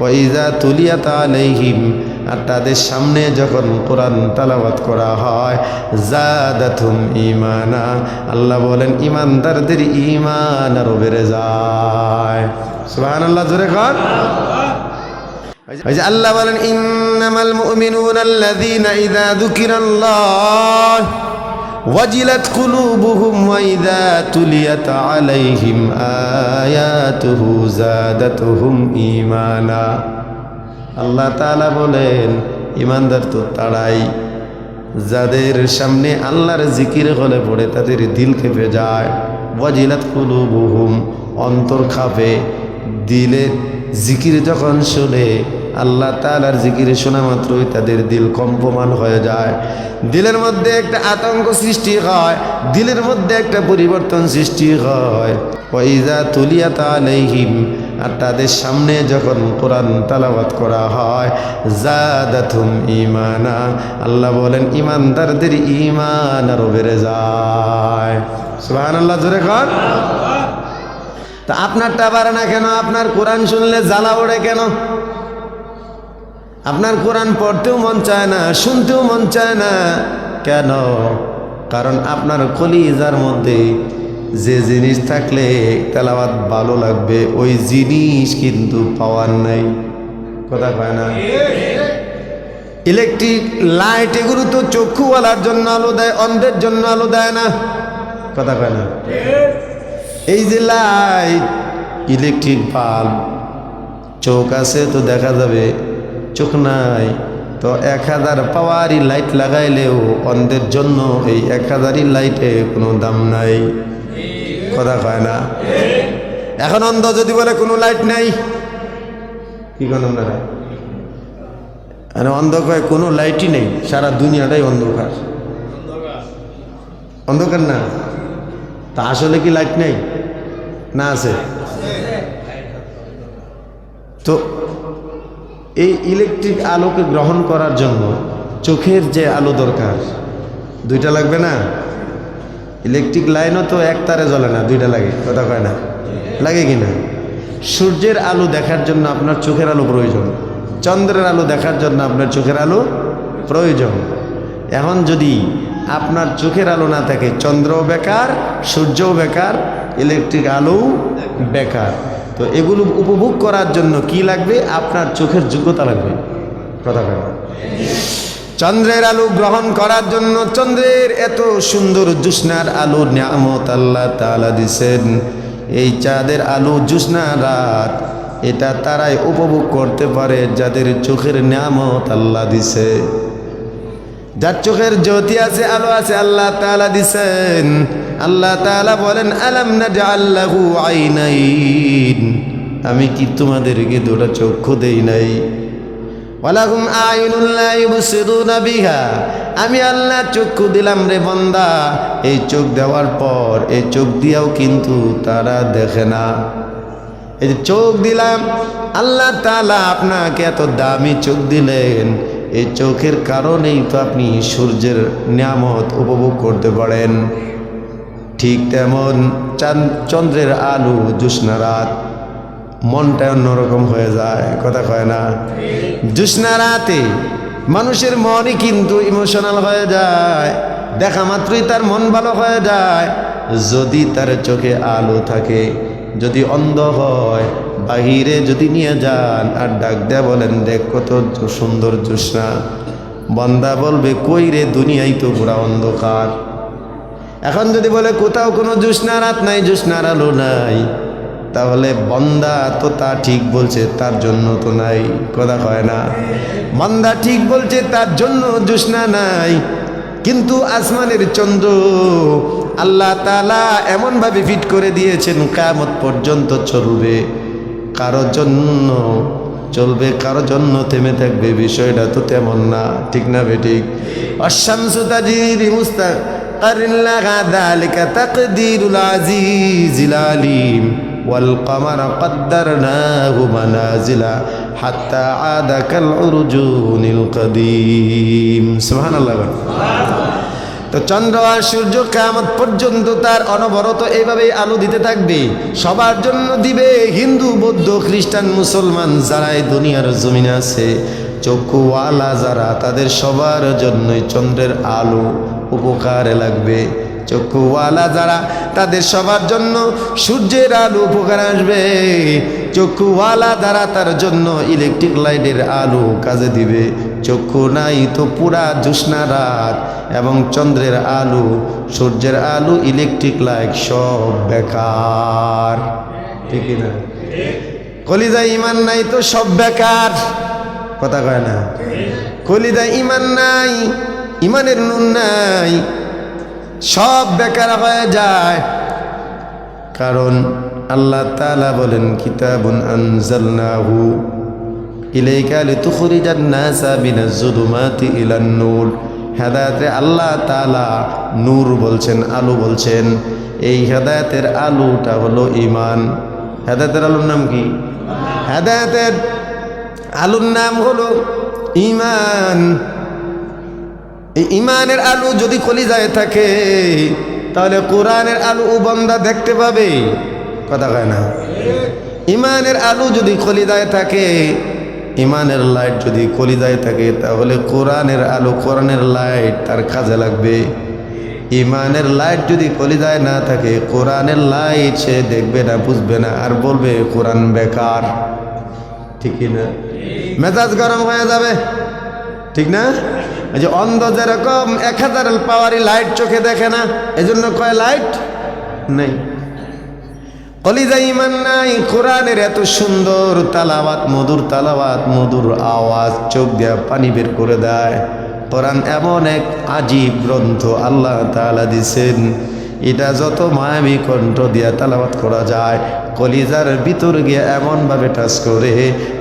ওইজা তুলিয়াত আলাইহিম, আর তাদের সামনে যখন কোরআন তালাবাত করা হয় জাদাতুম ইমানা আল্লাহ বলেন ইমানদারদের ইমান আরও বেড়ে যায়। সুবহানাল্লাহ, জোরে কর। আল্লাহ বলেন, ইন্নামাল মুমিনুনা আল্লাযীনা ইযা যুকিরাল্লাহ। ওয়াজিলাত কুলুবুহুম ওয়া ইযা তুলিয়াত আলাইহিম আয়াতুহু যাদাতুহুম ঈমানা। আল্লাহ তাআলা বলেন ইমানদার তো তারাই। যাদের সামনে আল্লাহর জিকির হলে পড়ে, তাদের দিল কেঁপে যায়। ওয়াজিলাত কুলুবুহুম, অন্তর খাপে। দিলে জিকির যখন শুনে, আল্লাহ তালার জিকির শোনা মাত্রই তাদের দিল কম্পমান হয়ে যায়। দিলের মধ্যে একটা আতঙ্ক সৃষ্টি হয়, দিলের মধ্যে একটা পরিবর্তন সৃষ্টি হয়। ওইজা তুলিয়া তালাইহিম আর তাদের সামনে যখন কোরআন তালাবাত করা হয় জাদাতুম ইমানা আল্লাহ বলেন ইমানদারদের ইমান আরও বেড়ে যায়। সুবহানাল্লাহ, জোরে কর। তা আপনারটা পারে না কেন? আপনার কোরআন শুনলে জ্বালা ওড়ে কেন? আপনার কোরআন পড়তেও মন চায় না, শুনতেও মন চায় না। কেন? কারণ আপনার কলিজার মধ্যে যে জিনিস থাকলে তেলাবাদ ভালো লাগবে, ওই জিনিস কিন্তু পাওয়ার নাই। কথা কয় না? ইলেকট্রিক লাইট এগুলো তো চক্ষুওয়ালার জন্য আলো দেয়, অন্ধের জন্য আলো দেয় না। কথা কয় না? এই যে লাইট, ইলেকট্রিক বাল্ব। চোখ আছে তো দেখা যাবে, চোখ নাই। তো এক হাজার পাওয়ারই লাইট লাগাইলেও অন্ধের জন্য এই এক হাজারই লাইটে কোনো দাম নাই। কথা কয় না? এখন অন্ধ যদি বলে কোনো লাইট নাই, কি কোন আপনারা? আর অন্ধ কয় কোনো লাইটই নেই, সারা দুনিয়াটাই অন্ধকার। অন্ধকার না? তা আসলে কি লাইট নেই? না আছে? তো এই ইলেকট্রিক আলোকে গ্রহণ করার জন্য চোখের যে আলো দরকার, দুইটা লাগবে না? ইলেকট্রিক লাইনও তো এক তারে জ্বলে না, দুইটা লাগে, কথা কয় না? লাগে কি না? সূর্যের আলো দেখার জন্য আপনার চোখের আলো প্রয়োজন। চন্দ্রের আলো দেখার জন্য আপনার চোখের আলো প্রয়োজন। এখন যদি আপনার চোখের আলো না থাকে, চন্দ্রও বেকার, সূর্যও বেকার ইলেকট্রিক আলোও বেকার। তো এগুলো উপভোগ করার জন্য কি লাগবে? আপনার চোখের যোগ্যতা লাগবে। কথা। কেন চন্দ্রের আলো গ্রহণ করার জন্য চন্দ্রের এত সুন্দর জুসনার আলো নিয়ামত আল্লাহ তালা দিছেন। এই চাঁদের আলো জুসনা রাত, এটা তারাই উপভোগ করতে পারে যাদের চোখের নিয়ামত আল্লাহ দিছে। যার চোখের জ্যোতি আছে, আলো আছে, আল্লাহ তাআলা দিছেন। আল্লাহ তাআলা বলেন, আলাম না যে আল্লাহু আইনাইন? আমি কি তোমাদেরকে দুটা চক্ষু দেই নাই? ওয়ালাহুম বিহা। আমি আল্লাহ চক্ষু দিলাম রে বান্দা। এই চোখ দেওয়ার পর, এই চোখ দিয়েও কিন্তু তারা দেখে না। এই যে চোখ দিলাম, আল্লাহ তাআলা আপনাকে এত দামি চোখ দিলেন। এই চোখের কারণেই তো আপনি সূর্যের নিয়ামত উপভোগ করতে পারেন। ঠিক তেমন চন্দ্রের আলো জ্যোৎস্না রাত। মনটা অন্যরকম হয়ে যায়, কথা কয় না। জ্যোৎস্না রাতে মানুষের মনই কিন্তু ইমোশনাল হয়ে যায়, দেখা মাত্রই তার মন ভালো হয়ে যায়। যদি তার চোখে আলো থাকে, যদি অন্ধ হয়, বাহিরে যদি নিয়ে যান, আর ডাক দেয়া বলেন, দেখ কত সুন্দর জ্যোৎস্না। বন্দা বলবে, কই রে দুনিয়াই তো পুরা অন্ধকার। এখন যদি বলে, কোথাও কোনো জ্যোৎস্না রাত নাই জ্যোৎস্নার আলো নাই, তাহলে বন্দা তো তা ঠিক বলছে, তার জন্য তো নাই। কথা কয় না। বন্দা ঠিক বলছে, তার জন্য জ্যোৎস্না নাই। কিন্তু আসমানের চন্দ্র আল্লাহ তালা এমনভাবে ফিট করে দিয়েছেন কামত পর্যন্ত চলবে। কারোর জন্য চলবে, কারও জন্য থেমে থাকবে, বিষয়টা তো তেমন না। ঠিক না বেঠিক অশামসু তাজিরি মুস্তা قرلها ذلك تقدير العزيز العليم والقمر قدرناه منازل حتى عاد كالعرجون القديم سبحان الله তো চন্দ্র আর সূর্য কেমন পর্যন্ত তার অনবরত এইভাবেই আলো দিতে থাকবে সবার জন্য দিবে হিন্দু বৌদ্ধ খ্রিস্টান মুসলমান যারা এই দুনিয়ার জমিনে আছে চক্ষুওয়ালা যারা তাদের সবার জন্যই চন্দ্রের আলো উপকারে লাগবে। চক্ষুওয়ালা যারা তাদের সবার জন্য সূর্যের আলো উপকার আসবে। চক্ষুওয়ালা দ্বারা তার জন্য ইলেকট্রিক লাইটের আলো কাজে দিবে। চক্ষু নাই তো পুরা জ্যোৎস্না রাত এবং চন্দ্রের আলো, সূর্যের আলো ইলেকট্রিক লাইট সব বেকার। ঠিক না? কলিজা ইমান নাই তো সব বেকার। কথা কয় না? কলিজা ইমান নাই ইমানের নুন নাই, সব বেকার হয়ে যায়। কারণ আল্লাহ তালা বলেন, কিতাবুন আনজালনাহু ইলাইকা লিতুখরিজান নাসা মিনাজ জুলুমাতি ইলান নূর। হেদায়েতে আল্লাহ তালা নূর বলছেন, আলো বলছেন। এই হেদায়েতের আলোটা হলো ইমান হেদায়েতের আলোর নাম কি? হেদায়তের আলুর নাম হলো ইমান এই ইমানের আলু যদি কলিজায় থাকে, তাহলে কোরআনের আলু ও বন্দা দেখতে পাবে। কথা কয় না? ইমানের আলু যদি কলিজায় থাকে ইমানের লাইট যদি কলিজায় থাকে, তাহলে কোরআনের আলু কোরআনের লাইট তার কাজে লাগবে। ইমানের লাইট যদি কলিজায় না থাকে, কোরআনের লাইট সে দেখবে না, বুঝবে না, আর বলবে, কোরআন বেকার। ঠিকই না? মেজাজ গরম হয়ে যাবে? ঠিক না? যে অন্ধ যেরকম এক হাজার পাওয়ারি লাইট চোখে দেখে না, এজন্য কয় লাইট নেই। কলিজা ইমান নাই, কোরআনের এত সুন্দর তালাবাত মধুর তালাবাত মধুর আওয়াজ, চোখ দিয়া পানি বের করে দেয়। কোরআন এমন এক আজীব গ্রন্থ আল্লাহ তাআলা দিছেন, এটা যত মায়াবী কণ্ঠ দিয়া তালাবাত করা যায় কলিজার ভিতর গিয়ে এমনভাবে টাচ করে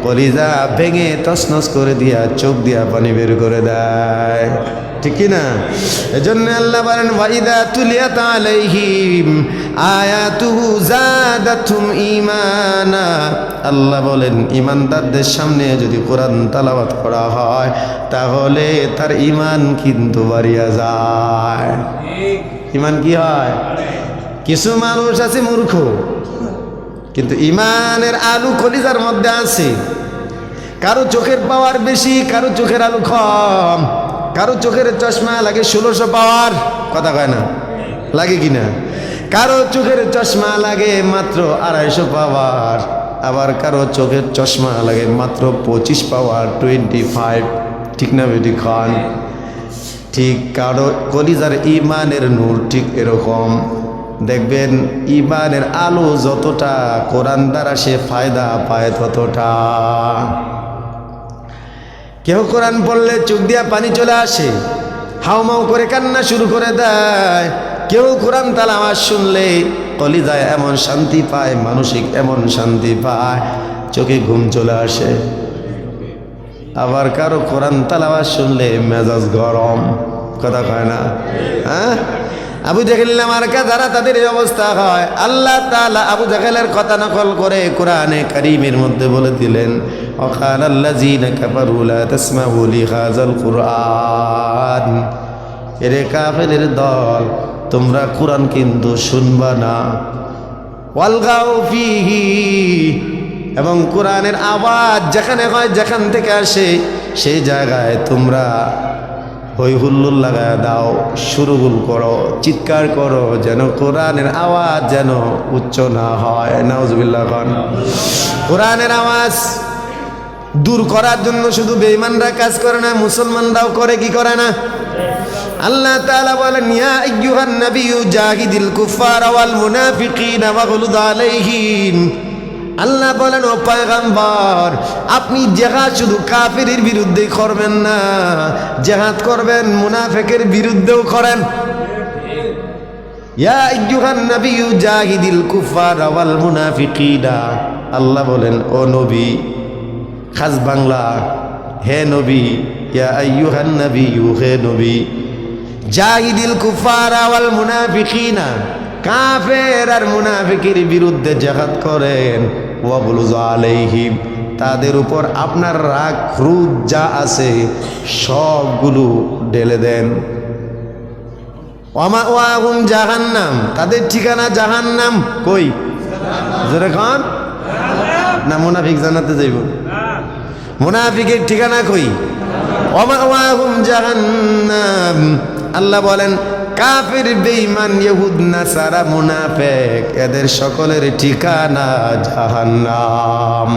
কলিজা ভেঙে তসনস করে দিয়া চোখ দিয়া পানি বের করে দেয়। ঠিক না এজন্য আল্লাহ বলেন ওয়াইদা তুলিয়াত আলাইহিম আয়াতুহু জাদাতুম ঈমানা। আল্লাহ বলেন ইমানদারদের সামনে যদি কোরআন তালাবাত করা হয় তাহলে তার ইমান কিন্তু বাড়িয়া যায়। ইমান কি হয়? কিছু মানুষ আছে মূর্খ। কিন্তু ইমানের আলু কলিজার মধ্যে আছে। কারও চোখের পাওয়ার বেশি, কারও চোখের আলু কম। কারও চোখের চশমা লাগে ষোলোশো পাওয়ার, কথা কয় না? লাগে কি না? কারও চোখের চশমা লাগে মাত্র আড়াইশো পাওয়ার, আবার কারও চোখের চশমা লাগে মাত্র পঁচিশ পাওয়ার টোয়েন্টি ফাইভ ঠিক না বেটি খান? ঠিক, কারও কলিজার ইমানের নূর ঠিক এরকম। দেখবেন ইমানের আলো যতটা কোরআন দ্বারা সে ফায়দা পায় ততটা। কেউ কোরআন পড়লে চোখ দিয়া পানি চলে আসে হাউমাউ করে কান্না শুরু করে দেয়। কেউ কোরআন তাল আওয়াজ শুনলে কলিজায় এমন শান্তি পায়, মানসিক এমন শান্তি পায়, চোখে ঘুম চলে আসে। আবার কারও কোরআন তালাওয়াজ শুনলে মেজাজ গরম, কথা কয় না? হ্যাঁ? আবু জাহেল আমার যারা তাদের এই অবস্থা হয়, আল্লাহ তাআলা আবু জাহেলের কথা নকল করে কোরআনে করিমের মধ্যে বলে দিলেন অকাল আল্লাযীনা কাফারু লা তাসমাউ লিহাযাল কুরআন। এরে কাফেরের দল, তোমরা কোরআন কিন্তু শুনবা না। ওয়ালগাও ফিহি, এবং কোরআনের আওয়াজ যেখানে হয় যেখান থেকে আসে, সেই জায়গায় তোমরা হই হুল্লুল লাগায় দাও সুরগুল করো, চিৎকার করো, যেন কোরআনের আওয়াজ যেন উচ্চ না হয়। নাউজুবিল্লাহ খান। কোরআনের আওয়াজ দূর করার জন্য শুধু বেঈমানরা কাজ করে না, মুসলমানরাও করে, কি করে না? আল্লাহ তাআলা বলেন, ইয়া আইয়ুহান নাবিয়্যু জাহিদিল কুফারা ওয়াল মুনাফিকিনা ওয়াগলুদ আলাইহিম। আল্লাহ বলেন, ও পয়গাম্বর, আপনি জেহাদ শুধু কাফেরের বিরুদ্ধে করবেন না, জেহাদ করবেন, মুনাফেকের বিরুদ্ধেও করেন। আল্লাহ বলেন, ও নবী, খাস বাংলা, হে নবী, ইয়া আইয়ুহান নাবিয়্যু, হে নবী, জাহিদিল কুফারা ওয়াল মুনাফিকিনা, কাফের আর মুনাফিকের বিরুদ্ধে জেহাদ করেন। ওয়াবলুজ তাদের উপর আপনার রাগ ক্রুদ যা আছে সবগুলো ঢেলে দেন। অমা ওয়াহুম জাহান্নাম, তাদের ঠিকানা জাহান্নাম কই? জোরে খান। না, মুনাফিক জানাতে যাইব। মুনাফিকের ঠিকানা কই? অমা ওয়াহুম জাহান্নাম, আল্লাহ বলেন কাফির বেঈমান ইহুদ নাসারা মুনাফেক এদের সকলের ঠিকানা জাহান্নাম।